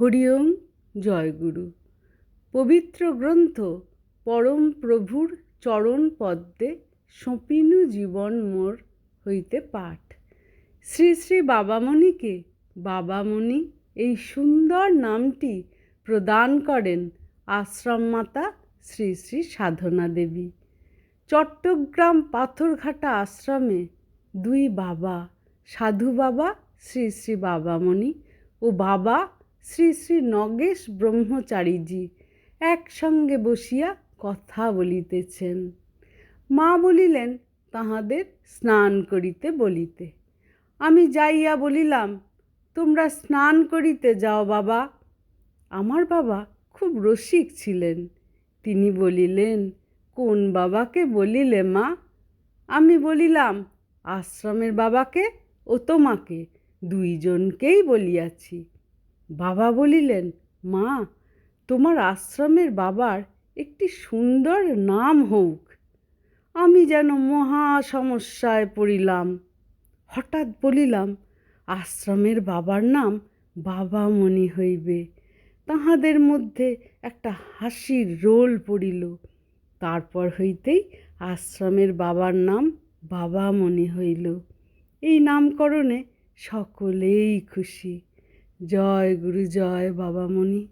হরিওম জয়গুরু। পবিত্র গ্রন্থ পরম প্রভুর চরণ পদ্মে সপিনু জীবন মোর হইতে পাঠ। শ্রী শ্রী বাবামণিকে বাবামণি এই সুন্দর নামটি প্রদান করেন আশ্রম মাতা শ্রী শ্রী সাধনা দেবী। চট্টগ্রাম পাথরঘাটা আশ্রমে দুই বাবা, সাধু বাবা, শ্রী শ্রী বাবামণি ও বাবা শ্রী শ্রী নগেশ ব্রহ্মচারীজি একসঙ্গে বসিয়া কথা বলিতেছেন। মা বলিলেন, তাহাদের স্নান করিতে বলিতে। আমি যাইয়া বলিলাম, তোমরা স্নান করিতে যাও বাবা। আমার বাবা খুব রসিক ছিলেন। তিনি বলিলেন, কোন বাবাকে বলিলে মা? আমি বলিলাম, আশ্রমের বাবাকে ও তোমাকে, দুইজনকেই বলিয়াছি। বাবা বলিলেন, মা, তোমার আশ্রমের বাবার একটি সুন্দর নাম হোক আমি যেন মহা সমস্যায় পড়িলাম। হঠাৎ বলিলাম, আশ্রমের বাবার নাম বাবামণি হইবে। তাহাদের মধ্যে একটা হাসির রোল পড়িল। তারপর হইতেই আশ্রমের বাবার নাম বাবামণি হইল। এই নামকরণে সকলেই খুশি। জয় গুরু জয় বাবামণি।